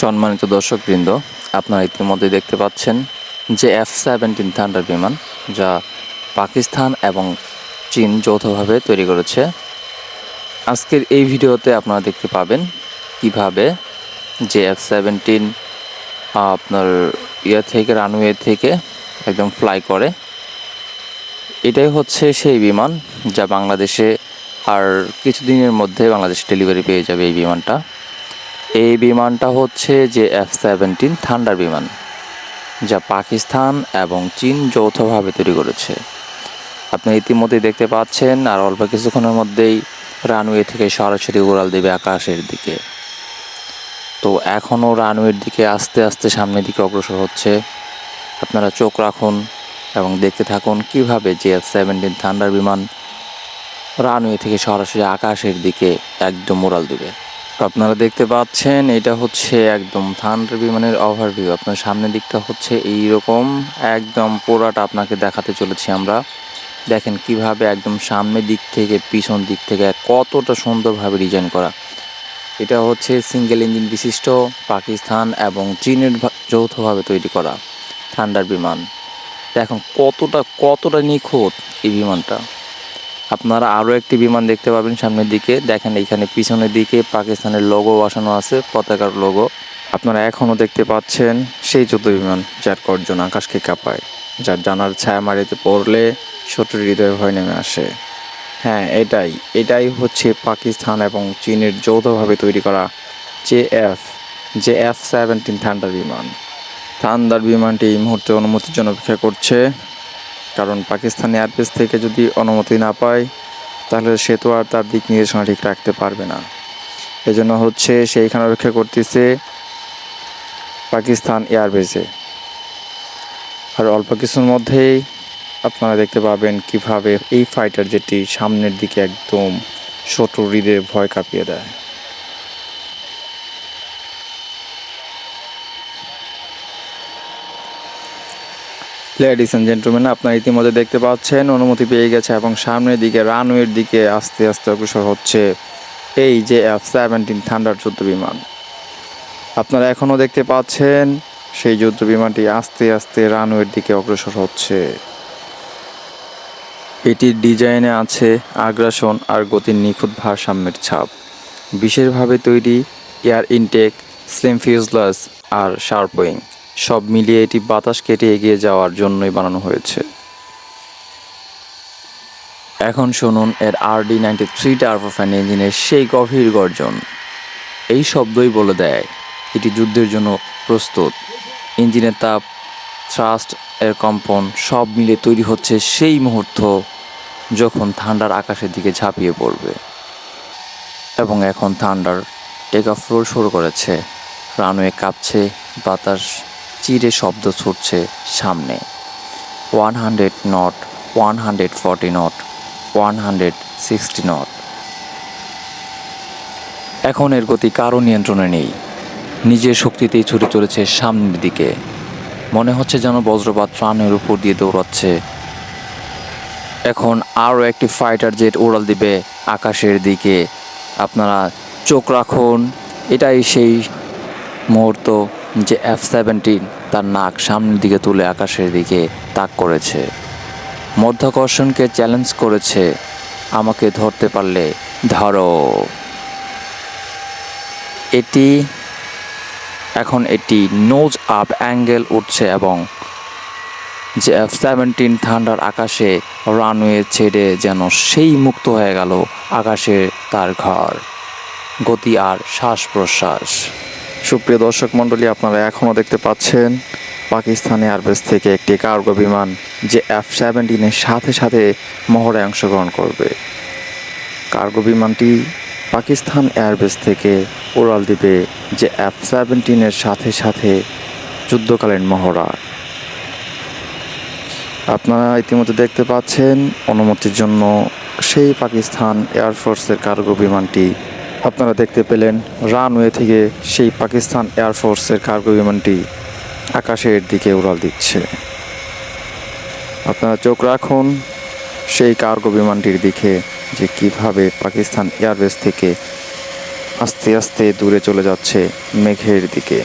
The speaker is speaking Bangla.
সম্মানিত দর্শকবৃন্দ, আপনারা ইতিমধ্যে দেখতে পাচ্ছেন যে এফ সেভেন্টিন থান্ডার বিমান, যা পাকিস্তান এবং চীন যৌথভাবে তৈরি করেছে। আজকের এই ভিডিওতে আপনারা দেখতে পাবেন কীভাবে যে এফ সেভেন্টিন আপনার ইয়ে থেকে, রানওয়ে থেকে একদম ফ্লাই করে। এটাই হচ্ছে সেই বিমান যা বাংলাদেশে আর কিছুদিনের মধ্যে বাংলাদেশ ডেলিভারি পেয়ে যাবে এই বিমানটা। এই বিমানটা হচ্ছে যে এফ সেভেন্টিন থান্ডার বিমান, যা পাকিস্তান এবং চীন যৌথভাবে তৈরি করেছে। আপনি ইতিমধ্যেই দেখতে পাচ্ছেন, আর অল্প কিছুক্ষণের মধ্যেই রানওয়ে থেকে সরাসরি উড়াল দেবে আকাশের দিকে। তো এখনও রানওয়ের দিকে আস্তে আস্তে সামনের দিকে অগ্রসর হচ্ছে। আপনারা চোখ রাখুন এবং দেখতে থাকুন কীভাবে যে এফ সেভেন্টিন থান্ডার বিমান রানওয়ে থেকে সরাসরি আকাশের দিকে একদম উড়াল দিবে। আপনারা দেখতে পাচ্ছেন, এটা হচ্ছে একদম থান্ডার বিমানের ওভারভিউ আপনার সামনের দিকটা হচ্ছে এই রকম একদম পুরাটা আপনাকে দেখাতে চলেছি আমরা। দেখেন কীভাবে একদম সামনের দিক থেকে, পিছন দিক থেকে কতটা সুন্দরভাবে ডিজাইন করা। এটা হচ্ছে সিঙ্গেল ইঞ্জিন বিশিষ্ট পাকিস্তান এবং চীনের যৌথভাবে তৈরি করা থান্ডার বিমান। দেখুন কতটা কতটা নিখুঁত এই বিমানটা। আপনারা আরও একটি বিমান দেখতে পাবেন সামনের দিকে। দেখেন এইখানে পিছনের দিকে পাকিস্তানের লোগো বসানো আছে, পতাকার লোগো আপনারা এখনও দেখতে পাচ্ছেন সেই যুদ্ধ বিমান, যার গর্জন আকাশকে কাঁপায়, যার জানার ছায়া মারিতে পড়লে শত্রুর হৃদয়ে ভয় নেমে আসে। হ্যাঁ এটাই এটাই হচ্ছে পাকিস্তান এবং চীনের যৌথভাবে তৈরি করা J F J F seventeen Thunder বিমান। থান্ডার বিমানটি এই মুহূর্তে অনুমতির জন্য অপেক্ষা করছে। কারণ পাকিস্তান এয়ারবেস থেকে যদি অনুমতি না পায়, তাহলে সে তো আর তার দিক নির্দেশনা ঠিক রাখতে পারবে না। এজন্য হচ্ছে সেইখানে রক্ষা করতেছে পাকিস্তান এয়ারবেসে। আর অল্প কিছুর মধ্যেই আপনারা দেখতে পাবেন কীভাবে এই ফাইটার যেটি সামনের দিকে একদম শত্রু হৃদয়ে ভয় কাঁপিয়ে দেয়। লেডিস অ্যান্ড জেন্টলম্যান আপনারা ইতিমধ্যে দেখতে পাচ্ছেন, অনুমতি পেয়ে গেছে এবং সামনের দিকে রানওয়ের দিকে আস্তে আস্তে অগ্রসর হচ্ছে এই যে এফ সেভেন্টিন থান্ডার যুদ্ধ বিমান। আপনারা এখনও দেখতে পাচ্ছেন, সেই যুদ্ধ বিমানটি আস্তে আস্তে রানওয়ের দিকে অগ্রসর হচ্ছে। এটির ডিজাইনে আছে আগ্রাসন আর গতির নিখুঁত ভারসাম্যের ছাপ। বিশেষভাবে তৈরি এয়ার ইনটেক স্লিম ফিউজলাস আর শার্পোয়িং সব মিলিয়ে এটি বাতাস কেটে এগিয়ে যাওয়ার জন্যই বানানো হয়েছে। এখন শুনুন এর আরডি নাইনটি থ্রি টার্বোফ্যান ইঞ্জিনের সেই গভীর গর্জন। এই শব্দই বলে দেয়, এটি যুদ্ধের জন্য প্রস্তুত। ইঞ্জিনের তাপ থ্রাস্ট এর কম্পন সব মিলে তৈরি হচ্ছে সেই মুহূর্ত যখন থান্ডার আকাশের দিকে ঝাঁপিয়ে পড়বে। এবং এখন থান্ডার টেক অফ রোল শুরু করেছে। রানওয়ে কাঁপছে, বাতাস চিরে শব্দ ছুটছে সামনে। One hundred knot one hundred forty knot one hundred sixty knot এখন এর গতি কারও নিয়ন্ত্রণে নেই। নিজের শক্তিতেই ছুটে চলেছে সামনের দিকে। মনে হচ্ছে যেন বজ্রপাত প্রাণের উপর দিয়ে দৌড়াচ্ছে। এখন আরও একটি ফাইটার জেট উড়াল দিবে আকাশের দিকে। আপনারা চোখ রাখুন, এটাই সেই মুহূর্ত। যে এফ সেভেন্টিন তার নাক সামনের দিকে তুলে আকাশের দিকে তাক করেছে। মধ্যাকর্ষণকে চ্যালেঞ্জ করেছে। আমাকে ধরতে পারলে ধরো। এটি, এখন এটি নোজ আপ অ্যাঙ্গেল উঠছে এবং যে এফ সেভেন্টিন থান্ডার আকাশে রানওয়ে ছেড়ে যেন সেই মুক্ত হয়ে গেল আকাশে তার ঘর। গতি আর শ্বাস প্রশ্বাস সুপ্রিয় দর্শক আপনারা এখনও দেখতে পাচ্ছেন পাকিস্তান এয়ারবেস থেকে একটি কার্গো বিমান যে এফ সেভেন্টিনের সাথে সাথে মহড়ায় অংশগ্রহণ করবে। কার্গো বিমানটি পাকিস্তান এয়ারবেস থেকে ওরাল দ্বীপে যে এফ সেভেন্টিনের সাথে সাথে যুদ্ধকালীন মহড়া। আপনারা ইতিমধ্যে দেখতে পাচ্ছেন অনুমতির জন্য সেই পাকিস্তান এয়ারফোর্সের কার্গো বিমানটি আপনারা দেখতে পেলেন রানওয়ে থেকে সেই পাকিস্তান এয়ারফোর্সের কার্গো বিমানটি আকাশের দিকে উড়াল দিচ্ছে। আপনারা চোখ রাখুন, সেই কার্গো বিমানটির দিকে যে কীভাবে পাকিস্তান এয়ারবেস থেকে আস্তে আস্তে দূরে চলে যাচ্ছে মেঘের দিকে।